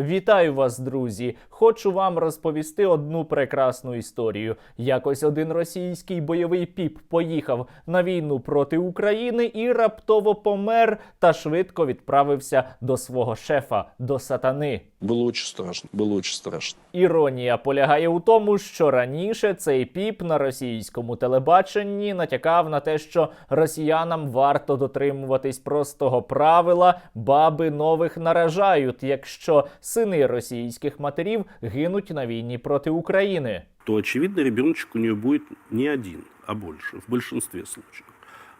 Вітаю вас, друзі! Хочу вам розповісти одну прекрасну історію. Якось один російський бойовий піп поїхав на війну проти України і раптово помер та швидко відправився до свого шефа, до сатани. Было очень страшно, было очень страшно. Іронія полягає у тому, що раніше цей піп на російському телебаченні натякав на те, що росіянам варто дотримуватись простого правила баби нових наражають, якщо сини російських матерів гинуть на війні проти України. то, очевидно, ребеночек у нее будет не один, а больше, в большинстве случаев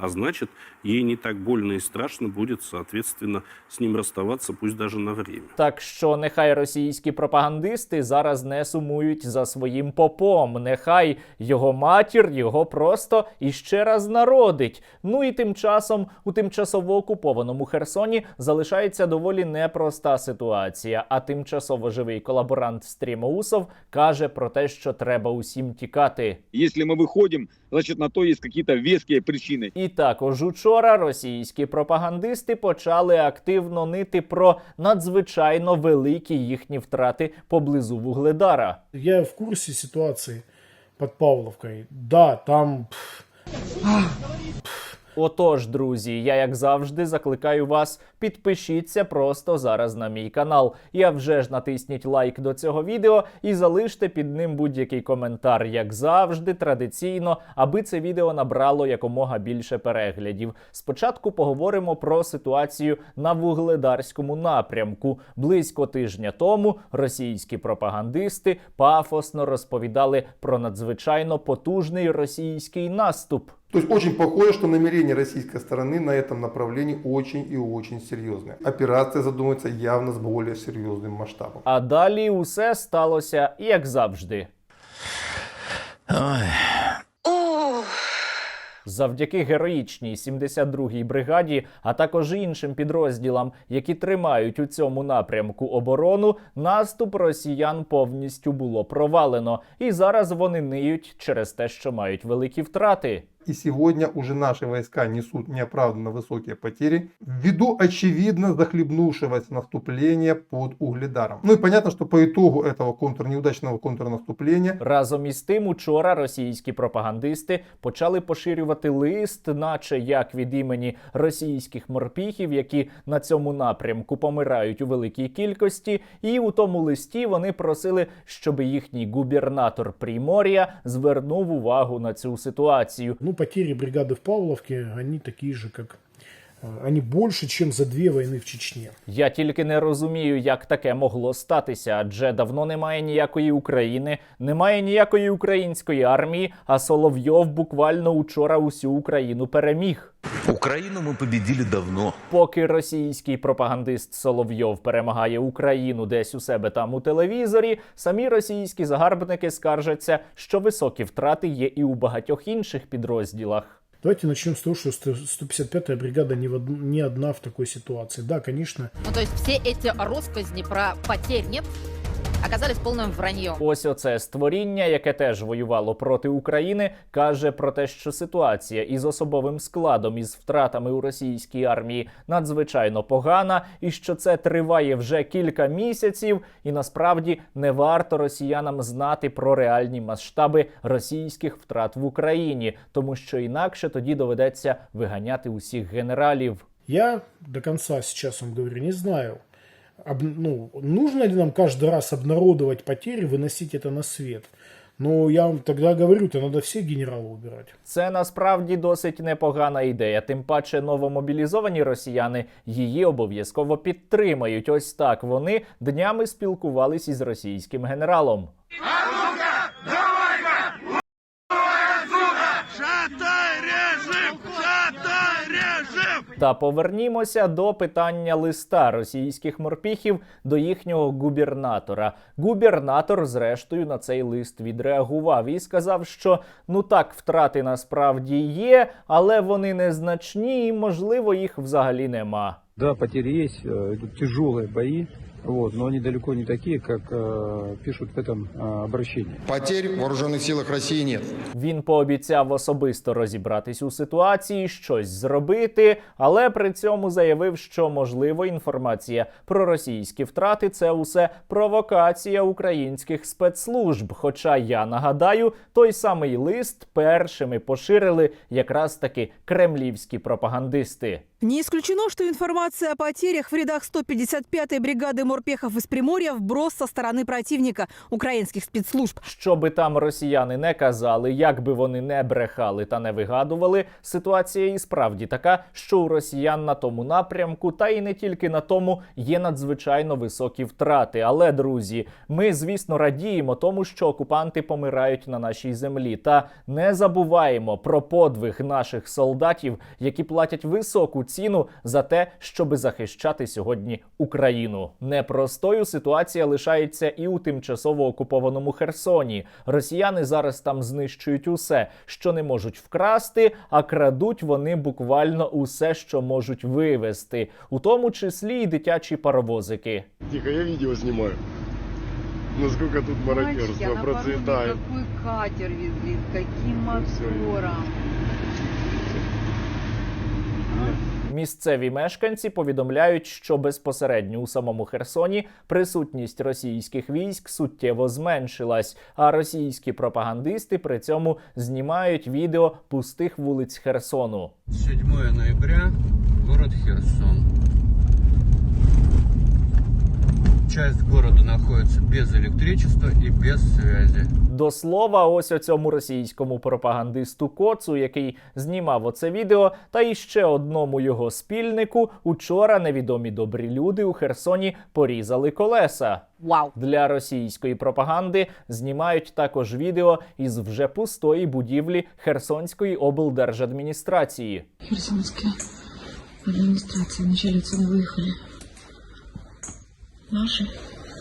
А значит, ей не так больно и страшно будет, соответственно, с ним расставаться, пусть даже на время. Так що нехай російські пропагандисти зараз не сумують за своїм попом. Нехай його матір його просто іще раз народить. Ну і тим часом у тимчасово окупованому Херсоні залишається доволі непроста ситуація. А тимчасово живий колаборант Стрімоусов каже про те, що треба усім тікати. Если мы выходим, значит на то есть какие-то веские причины. І також учора російські пропагандисти почали активно нити про надзвичайно великі їхні втрати поблизу Вугледара. Я в курсі ситуації под Павловкою. Да, там пф, Отож, друзі, я як завжди закликаю вас, підпишіться просто зараз на мій канал. А вже ж натисніть лайк до цього відео і залиште під ним будь-який коментар, як завжди, традиційно, аби це відео набрало якомога більше переглядів. Спочатку поговоримо про ситуацію на вугледарському напрямку. Близько тижня тому російські пропагандисти пафосно розповідали про надзвичайно потужний російський наступ. То есть очень похоже, что намерения российской стороны на этом направлении очень и очень серьезные. Операция задумывается явно с более серьезным масштабом. А далі усе сталося як завжди. Завдяки героїчній 72-й бригаді, а також іншим підрозділам, які тримають у цьому напрямку оборону, наступ росіян повністю було провалено, і зараз вони ниють через те, що мають великі втрати. И сегодня уже наши войска несут неоправданно высокие потери ввиду очевидно захлебнувшегося наступления под Угледаром. Ну и понятно, что по итогу этого контр, неудачного контрнаступления Разом із тим, учора російські пропагандисти почали поширювати лист, наче як від імені російських морпіхів, які на цьому напрямку помирають у великій кількості. І у тому листі вони просили, щоб їхній губернатор Примор'я звернув увагу на цю ситуацію. Потери бригады в Павловке, они такие же, как... э, Они больше, чем за две войны в Чечне. Я тільки не розумію, як таке могло статися, адже давно немає ніякої України, немає ніякої української армії, а Соловйов буквально учора усю Україну переміг. Украину мы победили давно. Поки російський пропагандист Соловйов перемагає Україну десь у себе там у телевізорі, самі російські загарбники скаржаться, що високі втрати є і у багатьох інших підрозділах. Давайте начнем с того, что 155-я бригада не, в од- не одна в такой ситуации. Да, конечно, Ну, то есть все эти россказни про потерь нет оказались полным враньем. Ось оце створіння, яке теж воювало проти України, каже про те, що ситуація із особовим складом із втратами у російській армії надзвичайно погана, і що це триває вже кілька місяців, і насправді не варто росіянам знати про реальні масштаби російських втрат в Україні, тому що інакше тоді доведеться виганяти усіх генералів. я до конца сейчас вам говорю, не знаю, об- ну, нужно ли нам каждый раз обнародовать потери, выносить это на свет. Но я вам тогда говорю, то надо всех генералов убирать. Це насправді досить непогана ідея. Тим паче новомобілізовані росіяни її обов'язково підтримають. Ось так вони днями спілкувались із російським генералом. Та повернімося до питання листа російських морпіхів до їхнього губернатора. Губернатор, зрештою, на цей лист відреагував і сказав, що ну так, втрати насправді є, але вони незначні, і можливо їх взагалі нема. Да, потери є, э, тяжелі тяжелые бои. Вот, но они далеко не такие, как э, пишут в этом э, обращении. Потерь в вооруженных силах России нет. Він пообіцяв особисто розібратись у ситуації, щось зробити, але при цьому заявив, що можливо інформація про російські втрати це усе провокація українських спецслужб. Хоча я нагадаю, той самий лист першими поширили якраз таки кремлівські пропагандисти. Не исключено, что информация о потерях в рядах 155-й бригады морпехов из Приморья вброс со стороны противника украинских спецслужб. Що би там росіяни не казали, як би вони не брехали та не вигадували, ситуація і справді така, що у росіян на тому напрямку, та й не тільки на тому, є надзвичайно високі втрати. Але друзі, ми звісно радіємо тому, що окупанти помирають на нашій землі, та не забуваємо про подвиг наших солдатів, які платять високу ціну за те, щоби захищати сьогодні Україну. Непростою ситуація лишається і у тимчасово окупованому Херсоні. Росіяни зараз там знищують усе, що не можуть вкрасти, а крадуть вони буквально усе, що можуть вивезти, у тому числі й дитячі паровозики. Тихо, я видео снимаю. Насколько тут мародерство процветает. какой катер везли, с каким мотором. Місцеві мешканці повідомляють, що безпосередньо у самому Херсоні присутність російських військ суттєво зменшилась, а російські пропагандисти при цьому знімають відео пустих вулиць Херсону. 7 ноября, город Херсон Часть города находится без электричества и без связи. До слова, ось оцьому російському пропагандисту Коцу, який знімав оце відео, та іще одному його спільнику учора невідомі добрі люди у Херсоні порізали колеса. Вау. Для російської пропаганди знімають також відео із вже пустої будівлі Херсонської облдержадміністрації. Херсонская администрация. Начальницы выехали. Наши.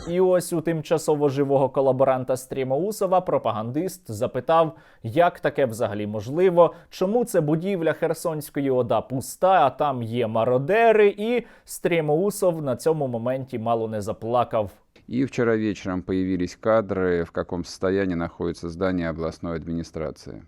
І ось у тимчасово живого колаборанта Стрімоусова пропагандист запитав, як таке взагалі можливо, чому це будівля Херсонської ОДА пуста, а там є мародери, і Стрімоусов на цьому моменті мало не заплакав. И вчера вечером появились кадры, в каком состоянии находится здание областной администрации.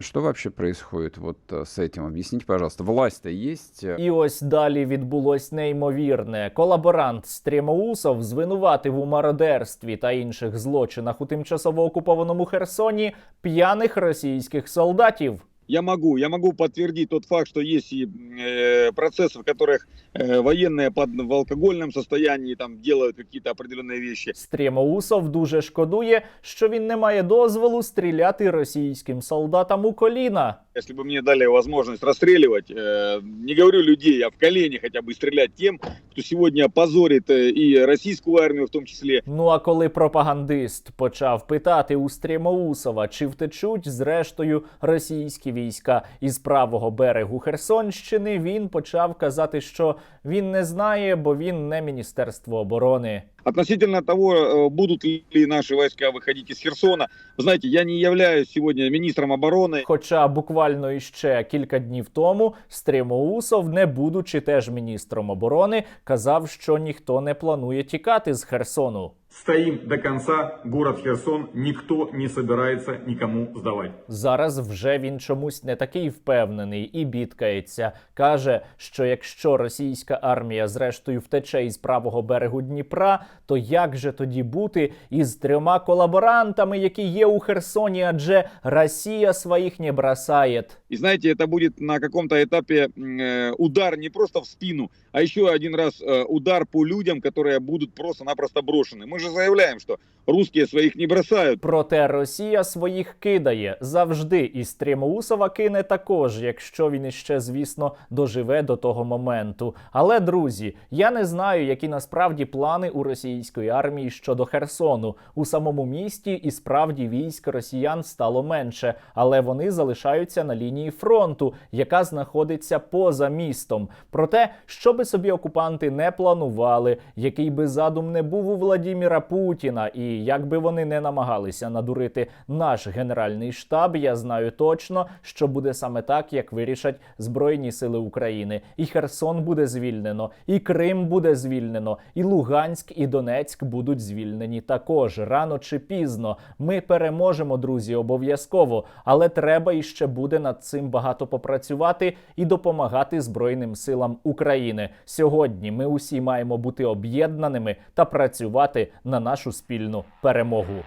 Что вообще происходит вот э, с этим? Объясните, пожалуйста. Власть-то есть? э, І ось далі відбулось неймовірне. Колаборант Стрімоусов звинуватив у мародерстві та інших злочинах у тимчасово окупованому Херсоні п'яних російських солдатів. Я могу, я могу подтвердить тот факт, что есть и э, процессы, в которых э, военные под, в алкогольном состоянии там делают какие-то определенные вещи. Стрімоусов дуже шкодує, що він не має дозволу стріляти російським солдатам у коліна. Если бы мне дали возможность расстреливать, э, не говорю людей, а в колени хотя бы стрелять тем, кто сегодня позорит э, и российскую армию в том числе, Ну а коли пропагандист почав питати у Стрімоусова, чи втечуть зрештою російські війська із правого берегу Херсонщини, він почав казати, що він не знає, бо він не Міністерство оборони. Относительно того, э, будут ли наши войска выходить из Херсона, вы знаете, я не являюсь сегодня министром обороны. Хоча буквально іще кілька днів тому Стрімоусов, не будучи теж міністром оборони, казав, що ніхто не планує тікати з Херсону. Стоим до конца, город Херсон никто не собирается никому сдавать. Зараз вже він чомусь не такий впевнений і бідкається. Каже, що якщо російська армія зрештою втече із правого берегу Дніпра, то як же тоді бути із трьома колаборантами, які є у Херсоні, адже Росія своїх не бросає. И знаете, это будет на каком-то этапе м, э, удар не просто в спину, а еще один раз э, удар по людям, которые будут просто-напросто брошены. Мы же заявляем, что русские своих не бросают. Проте Росія своїх кидає завжди, і Стрімоусова кине також, якщо він іще, звісно, доживе до того моменту. Але друзі, я не знаю, які насправді плани у російської армії щодо Херсону. У самому місті і справді військ росіян стало менше, але вони залишаються на лінії фронту, яка знаходиться поза містом. Проте, що би собі окупанти не планували, який би задум не був у Владіміра Володимира Путіна. І як би вони не намагалися надурити наш генеральний штаб, я знаю точно, що буде саме так, як вирішать Збройні сили України. І Херсон буде звільнено, і Крим буде звільнено, і Луганськ, і Донецьк будуть звільнені також рано чи пізно. Ми переможемо, друзі, обов'язково, але треба іще буде над цим багато попрацювати і допомагати Збройним силам України. Сьогодні ми усі маємо бути об'єднаними та працювати на нашу спільну перемогу.